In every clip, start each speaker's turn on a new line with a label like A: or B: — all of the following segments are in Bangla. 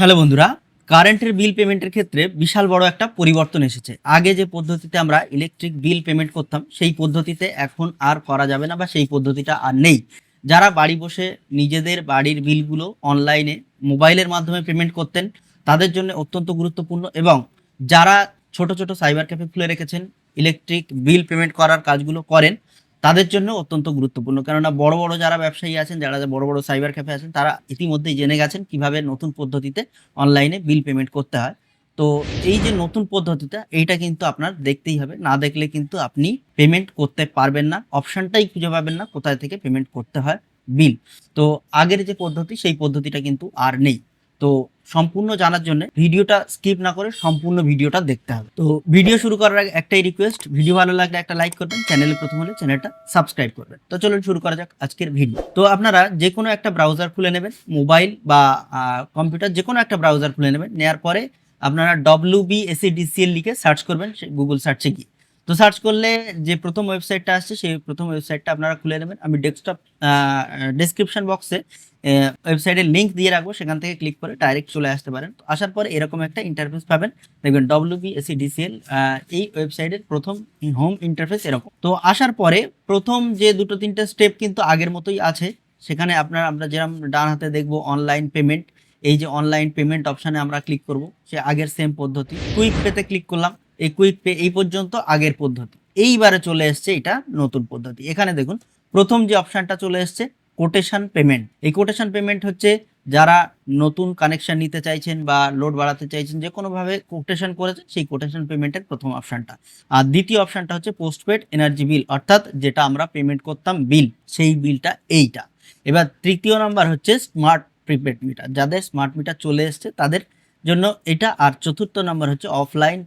A: হ্যালো বন্ধুরা কারেন্টের বিল পেমেন্টের ক্ষেত্রে বিশাল বড় একটা পরিবর্তন এসেছে। আগে যে পদ্ধতিতে আমরা ইলেকট্রিক বিল পেমেন্ট করতাম, সেই পদ্ধতিতে এখন আর করা যাবে না বা সেই পদ্ধতিটা আর নেই। যারা বাড়ি বসে নিজেদের বাড়ির বিলগুলো অনলাইনে মোবাইলের মাধ্যমে পেমেন্ট করতেন, তাদের জন্য অত্যন্ত গুরুত্বপূর্ণ এবং যারা ছোট ছোট সাইবার ক্যাফে খুলে রেখেছেন ইলেকট্রিক বিল পেমেন্ট করার কাজগুলো করেন তাদের জন্য অত্যন্ত গুরুত্বপূর্ণ। কেননা বড় বড় যারা ব্যবসায়ী আছেন, যারা বড় বড় সাইবার ক্যাফে আছেন, তারা ইতিমধ্যেই জেনে গেছেন কীভাবে নতুন পদ্ধতিতে অনলাইনে বিল পেমেন্ট করতে হয়। তো এই যে নতুন পদ্ধতিটা, এইটা কিন্তু আপনার দেখতেই হবে। না দেখলে কিন্তু আপনি পেমেন্ট করতে পারবেন না। অপশনটাই খুঁজে পাবেন না কোথায় থেকে পেমেন্ট করতে হয় বিল তো আগের যে পদ্ধতি, সেই পদ্ধতিটা কিন্তু আর নেই। তো সম্পূর্ণ জানার জন্য ভিডিওটা স্কিপ না করে সম্পূর্ণ ভিডিওটা দেখতে হবে। তো ভিডিও শুরু করার আগে একটাই রিকোয়েস্ট ভিডিও ভালো লাগলে একটা লাইক করবেন চ্যানেলে প্রথম হলে চ্যানেলটা সাবস্ক্রাইব করবেন। তো চলুন শুরু করা যাক আজকের ভিডিও তো আপনারা যে কোনো একটা ব্রাউজার খুলে নেবেন মোবাইল বা কম্পিউটার যে কোনো একটা ব্রাউজার খুলে নেবেন নেওয়ার পরে আপনারা ডব্লিউ বি এসি ডিসিএল লিখে সার্চ করবেন গুগল সার্চে গিয়ে। তো সার্চ করলে যে প্রথম ওয়েবসাইটটা আসছে, সেই প্রথম ওয়েবসাইটটা আপনারা খুলে নেবেন। আমি ডেস্কটপ ডেসক্রিপশন বক্সে ওয়েবসাইটের লিঙ্ক দিয়ে রাখব। সেখান থেকে ক্লিক করে ডাইরেক্ট চলে আসতে পারেন। তো আসার পরে এরকম একটা ইন্টারফেস পাবেন। দেখবেন ডব্লিউ বি এসি ডিসিএল এই ওয়েবসাইটের প্রথম হোম ইন্টারফেস এরকম। তো আসার পরে প্রথম যে দুটো তিনটে স্টেপ কিন্তু আগের মতোই আছে। সেখানে আপনার, আমরা যেরকম ডান হাতে দেখব অনলাইন পেমেন্ট এই যে অনলাইন পেমেন্ট অপশানে আমরা ক্লিক করব। সে আগের সেম পদ্ধতি। কুইক পেতে ক্লিক করলাম। এই পে এই পর্যন্ত, আগের পদ্ধতি। এইবারে চলে এসছে এটা নতুন পদ্ধতি। এখানে দেখুন, প্রথম যে অপশানটা চলে এসছে কোটেশন পেমেন্ট এই কোটেশন পেমেন্ট হচ্ছে যারা নতুন কানেকশন নিতে চাইছেন বা লোড বাড়াতে চাইছেন, যে কোনোভাবে কোটেশন করেছেন সেই কোটেশন পেমেন্টের প্রথম অপশানটা আর দ্বিতীয় অপশানটা হচ্ছে পোস্টপেড এনার্জি বিল অর্থাৎ যেটা আমরা পেমেন্ট করতাম বিল সেই বিলটা এইটা। এবার তৃতীয় নাম্বার হচ্ছে স্মার্ট প্রিপেড মিটার যাদের স্মার্ট মিটার চলে এসছে, তাদের জন্য এটা। আর চতুর্থ নাম্বার হচ্ছে অফলাইন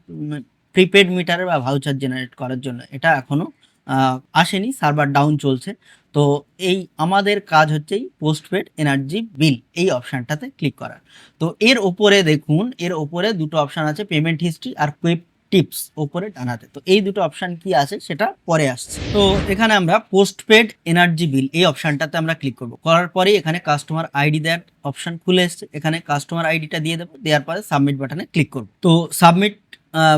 A: প্রিপেড মিটারের বা ভাউচার জেনারেট করার জন্য। এটা এখনও আহ, আসেনি সার্ভার ডাউন চলছে। তো এই আমাদের কাজ হচ্ছে এই পোস্টপেড এনার্জি বিল এই অপশানটাতে ক্লিক করার। তো এর ওপরে দেখুন এর ওপরে দুটো অপশান আছে পেমেন্ট হিস্ট্রি আর কুইক টিপস ওপরে ডানাতে তো এই দুটো অপশান কি আছে সেটা পরে আসছে। তো এখানে আমরা পোস্টপেড এনার্জি বিল এই অপশানটাতে আমরা ক্লিক করব। করার পরে এখানে কাস্টমার আইডি দেওয়ার অপশান খুলে এসছে। এখানে কাস্টমার আইডিটা দিয়ে দেবো দেওয়ার পরে সাবমিট বাটনে ক্লিক করব। তো সাবমিট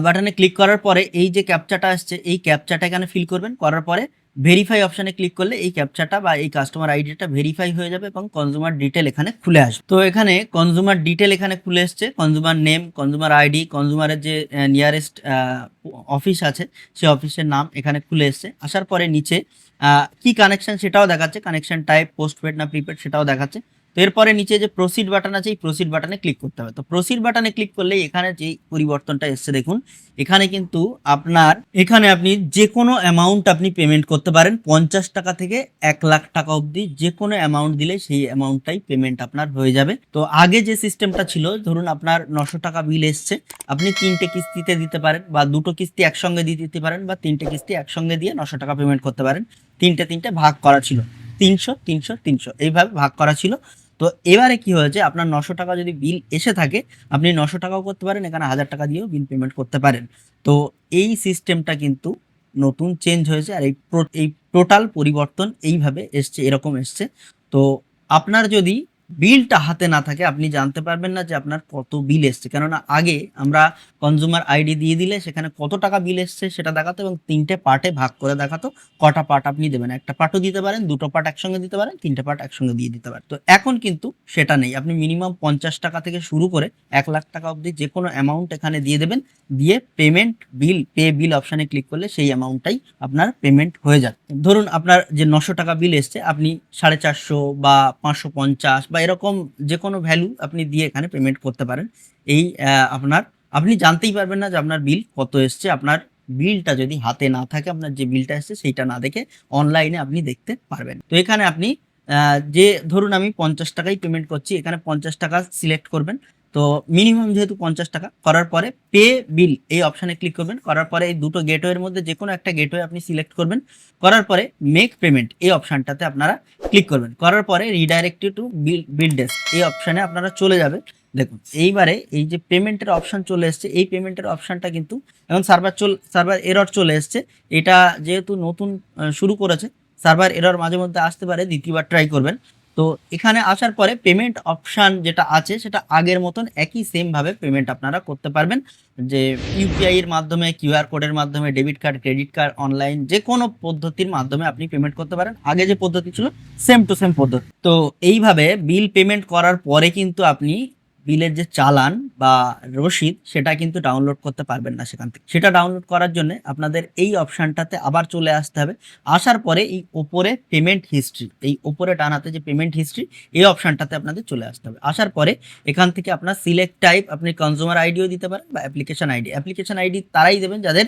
A: বাটনে ক্লিক করার পরে এই যে ক্যাপচাটা আসছে, এই ক্যাপচাটা এখানে ফিল করবেন। করার পরে ভেরিফাই অপশানে ক্লিক করলে এই ক্যাপচাটা বা এই কাস্টমার আইডিটা ভেরিফাই হয়ে যাবে এবং কনজিউমার ডিটেল এখানে খুলে আসবে। তো এখানে কনজিউমার ডিটেল এখানে খুলে এসছে। কনজিউমার নেম কনজিউমার আইডি কনজিউমারের যে নিয়ারেস্ট অফিস আছে, সেই অফিসের নাম এখানে খুলে এসছে। আসার পরে নিচে কি কানেকশন সেটাও দেখাচ্ছে। কানেকশন টাইপ পোস্টপেড না প্রিপেড সেটাও দেখাচ্ছে। এরপরে নিচে যে প্রসিড বাটন আছে, এই প্রসিড বাটনে ক্লিক করতে হবে। তো প্রসিড বাটনে ক্লিক করলে এখানে যে পরিবর্তনটা এসছে, দেখুন, এখানে কিন্তু আপনার, এখানে আপনি যে কোনো অ্যামাউন্ট আপনি পেমেন্ট করতে পারেন, পঞ্চাশ টাকা থেকে এক লাখ টাকা অবধি যে কোনো অ্যামাউন্ট দিলে সেই অ্যামাউন্টটাই পেমেন্ট আপনার হয়ে যাবে। তো আগে যে সিস্টেমটা ছিল, ধরুন আপনার নশো টাকা বিল এসছে, আপনি তিনটে কিস্তিতে দিতে পারেন বা দুটো কিস্তি একসঙ্গে দিয়ে দিতে পারেন বা তিনটে কিস্তি একসঙ্গে দিয়ে নশো টাকা পেমেন্ট করতে পারেন। তিনটে তিনটে ভাগ করা ছিল, তিনশো তিনশো তিনশো, এইভাবে ভাগ করা ছিল। তো এবারে কি হয়েছে? আপনার নশো টাকা যদি বিল এসে থাকে, আপনি নশো টাকাও করতে পারেন, এখানে হাজার টাকা দিয়েও বিল পেমেন্ট করতে পারেন। তো এই সিস্টেমটা কিন্তু নতুন চেঞ্জ হয়েছে আর এই এই টোটাল পরিবর্তন এইভাবে এসছে, এরকম এসছে। তো আপনার যদি বিলটা হাতে না থাকে, আপনি জানতে পারবেন না যে আপনার কত বিল এসছে। কেননা আগে আমরা কনজিউমার আইডি দিয়ে দিলে সেখানে কত টাকা বিল এসছে সেটা দেখাতো এবং তিনটে পার্টে ভাগ করে দেখাতো। কটা পার্ট আপনি দেবেন, একটা পার্টও দিতে পারেন, দুটো পার্ট একসঙ্গে দিতে পারেন, তিনটে পার্ট একসঙ্গে দিয়ে দিতে পারেন। তো এখন কিন্তু সেটা নেই। আপনি মিনিমাম পঞ্চাশ টাকা থেকে শুরু করে এক লাখ টাকা অবধি যে কোনো অ্যামাউন্ট এখানে দিয়ে দেবেন, দিয়ে পেমেন্ট বিল পে বিল অপশানে ক্লিক করলে সেই অ্যামাউন্টটাই আপনার পেমেন্ট হয়ে যাবে। ধরুন আপনার যে নশো টাকা বিল এসছে, আপনি সাড়ে চারশো বা পাঁচশো পঞ্চাশ বা এরকম যে কোনো ভ্যালু আপনি দিয়ে এখানে পেমেন্ট করতে পারেন। এই আপনার, আপনি জানতেই পারবেন না যে আপনার বিল কত এসছে। আপনার বিলটা যদি হাতে না থাকে, আপনার যে বিলটা এসছে সেইটা না দেখে অনলাইনে আপনি দেখতে পারবেন। তো এখানে আপনি যে, ধরুন আমি পঞ্চাশ টাকাই পেমেন্ট করছি, এখানে পঞ্চাশ টাকা সিলেক্ট করবেন। তো মিনিমাম যেহেতু পঞ্চাশ টাকা, করার পরে পে বিল এই অপশানে ক্লিক করবেন, করার পরে এই দুটো গেটওয়ের মধ্যে যে কোনো একটা গেটওয়ে আপনি সিলেক্ট করবেন, করার পরে মেক পেমেন্ট এই অপশানটাতে আপনারা ক্লিক করবেন, করার পরে redirect to bill BillDesk এই অপশানে আপনারা চলে যাবেন। দেখুন, এইবারে এই যে পেমেন্টের অপশন চলে এসছে, এই পেমেন্টের অপশানটা কিন্তু এখন সার্ভার চল সার্ভার এরর চলে এসছে, এটা যেহেতু নতুন শুরু করেছে সার্ভার এরর মাঝে মধ্যে আসতে পারে, দ্বিতীয়বার ট্রাই করবেন। তো এখানে আসার পরে পেমেন্ট অপশান যেটা আছে, সেটা আগের মতন একই সেমভাবে পেমেন্ট আপনারা করতে পারবেন। যে ইউপিআইয়ের মাধ্যমে কিউআর কোডের মাধ্যমে debit card credit card online যে কোনো পদ্ধতির মাধ্যমে আপনি পেমেন্ট করতে পারেন। আগে যে পদ্ধতি ছিল সেম টু সেম পদ্ধতি। তো এইভাবে বিল পেমেন্ট করার পরে কিন্তু আপনি বিলের যে চালান বা রসিদ, সেটা কিন্তু ডাউনলোড করতে পারবেন না সেখান থেকে। সেটা ডাউনলোড করার জন্য আপনাদের এই অপশানটাতে আবার চলে আসতে হবে। আসার পরে এই ওপরে পেমেন্ট হিস্ট্রি এই ওপরে ডানাতে যে পেমেন্ট হিস্ট্রি এই অপশানটাতে আপনাদের চলে আসতে হবে। আসার পরে এখান থেকে আপনার সিলেক্ট টাইপ আপনি কনজিউমার আইডিও দিতে পারেন বা অ্যাপ্লিকেশন আইডি অ্যাপ্লিকেশন আইডি তারাই দেবেন যাদের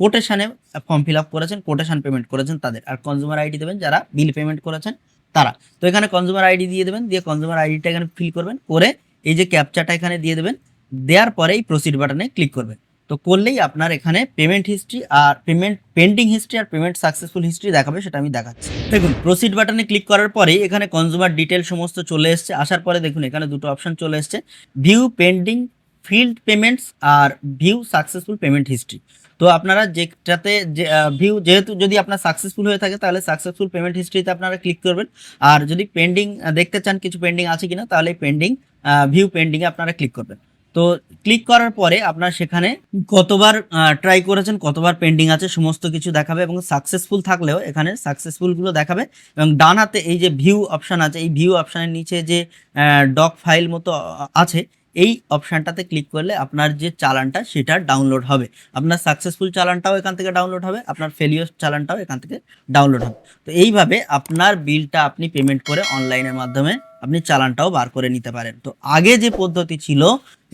A: কোটেশানে ফর্ম ফিল আপ করেছেন কোটেশান পেমেন্ট করেছেন তাদের। আর কনজিউমার আইডি দেবেন যারা বিল পেমেন্ট করেছেন তারা। তো এখানে কনজিউমার আইডি দিয়ে দেবেন, দিয়ে কনজিউমার আইডিটা এখানে ফিল করবেন, করে এই যে ক্যাপচাটা এখানে দিয়ে দেবেন, দেওয়ার পরেই প্রসিড বাটনে ক্লিক করবেন। তো করলেই আপনার এখানে পেমেন্ট হিস্ট্রি আর পেমেন্ট পেন্ডিং হিস্ট্রি আর পেমেন্ট সাকসেসফুল হিস্ট্রি দেখাবে, সেটা আমি দেখাচ্ছি। দেখুন প্রসিড বাটনে ক্লিক করার পরেই এখানে কনজিউমার ডিটেল সমস্ত চলে এসছে। আসার পরে দেখুন, এখানে দুটো অপশন চলে এসছে। ভিউ পেন্ডিং ফিল্ড পেমেন্টস আর ভিউ সাকসেসফুল পেমেন্ট হিস্ট্রি তো আপনারা যেটাতে যে ভিউ যেহেতু যদি আপনার সাকসেসফুল হয়ে থাকে, তাহলে সাকসেসফুল পেমেন্ট হিস্ট্রিতে আপনারা ক্লিক করবেন। আর যদি পেন্ডিং দেখতে চান কিছু পেন্ডিং আছে কিনা, তাহলে পেন্ডিং ভিউ পেন্ডিংয়ে আপনারা ক্লিক করবেন। তো ক্লিক করার পরে আপনার সেখানে কতবার ট্রাই করেছেন, কতবার পেন্ডিং আছে, সমস্ত কিছু দেখাবে এবং সাকসেসফুল থাকলেও এখানে সাকসেসফুলগুলো দেখাবে এবং ডান হাতে এই যে ভিউ অপশান আছে, এই ভিউ অপশানের নিচে যে ডক ফাইল মতো আছে এই অপশানটাতে ক্লিক করলে আপনার যে চালানটা সেটা ডাউনলোড হবে। আপনার সাকসেসফুল চালানটাও এখান থেকে ডাউনলোড হবে, আপনার ফেলিওর চালানটাও এখান থেকে ডাউনলোড হবে। তো এইভাবে আপনার বিলটা আপনি পেমেন্ট করে অনলাইনের মাধ্যমে আপনি চালানটাও বার করে নিতে পারেন। তো আগে যে পদ্ধতি ছিল,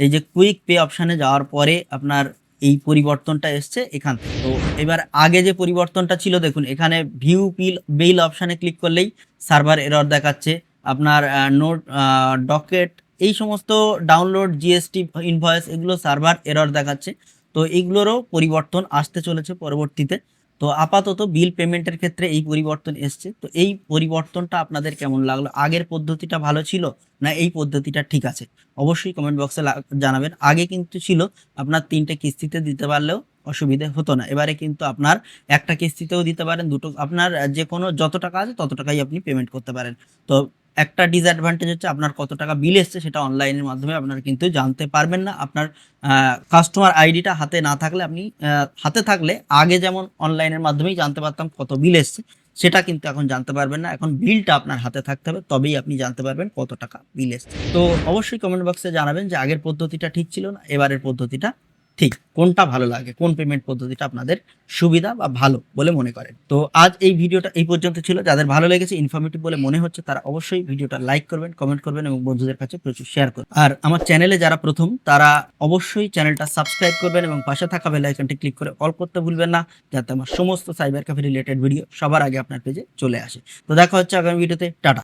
A: এই যে কুইক পে অপশানে যাওয়ার পরে আপনার এই পরিবর্তনটা এসছে এখান থেকে। তো এবার আগে যে পরিবর্তনটা ছিল, দেখুন, এখানে ভিউ পিল বিল অপশানে ক্লিক করলেই সার্ভার এরর দেখাচ্ছে। আপনার নোট ডকেট এই সমস্ত ডাউনলোড জিএসটি ইনভয়েস এগুলো সার্ভার এরর দেখাচ্ছে। তো এইগুলোরও পরিবর্তন আসতে চলেছে পরবর্তীতে। তো আপাতত বিল পেমেন্টের ক্ষেত্রে এই পরিবর্তন এসছে। তো এই পরিবর্তনটা আপনাদের কেমন লাগল? আগের পদ্ধতিটা ভালো ছিল না এই পদ্ধতিটা ঠিক আছে? অবশ্যই কমেন্ট বক্সে জানাবেন। আগে কিন্তু ছিল, আপনার তিনটে কিস্তিতে দিতে পারলেও অসুবিধে হতো না। এবারে কিন্তু আপনার একটা কিস্তিতেও দিতে পারেন, দুটো, আপনার যে কোনো যত টাকা আছে তত টাকাই আপনি পেমেন্ট করতে পারেন। তো একটা ডিসঅ্যাডভান্টেজ হচ্ছে আপনার কত টাকা বিল এসছে সেটা অনলাইনের মাধ্যমে আপনারা কিন্তু জানতে পারবেন না। আপনার কাস্টমার আইডিটা হাতে না থাকলে আপনি হাতে থাকলে আগে যেমন অনলাইনের মাধ্যমেই জানতে পারতাম কত বিল এসছে, সেটা কিন্তু এখন জানতে পারবেন না। এখন বিলটা আপনার হাতে থাকতে হবে, তবেই আপনি জানতে পারবেন কত টাকা বিল এসছে। তো অবশ্যই কমেন্ট বক্সে জানাবেন যে আগের পদ্ধতিটা ঠিক ছিল না, এবারের পদ্ধতিটা ঠিক কোনটা ভালো লাগে? কোন পেমেন্ট পদ্ধতিটা আপনাদের সুবিধা বা ভালো বলে মনে করেন? তো আজ এই ভিডিওটা এই পর্যন্ত ছিল। যাদের ভালো লেগেছে ইনফরমেটিভ বলে মনে হচ্ছে, তারা অবশ্যই ভিডিওটা লাইক করবেন কমেন্ট করবেন এবং বন্ধুদের কাছে প্রচুর শেয়ার করবেন। আর আমার চ্যানেলে যারা প্রথম, তারা অবশ্যই চ্যানেলটা সাবস্ক্রাইব করবেন এবং পাশে থাকা বেল আইকনটি ক্লিক করে অল করতে ভুলবেন না, যাতে আমার সমস্ত সাইবার ক্যাফে রিলেটেড ভিডিও সবার আগে আপনার পেজে চলে আসে। তো দেখা হচ্ছে আগামী ভিডিওতে টাটা।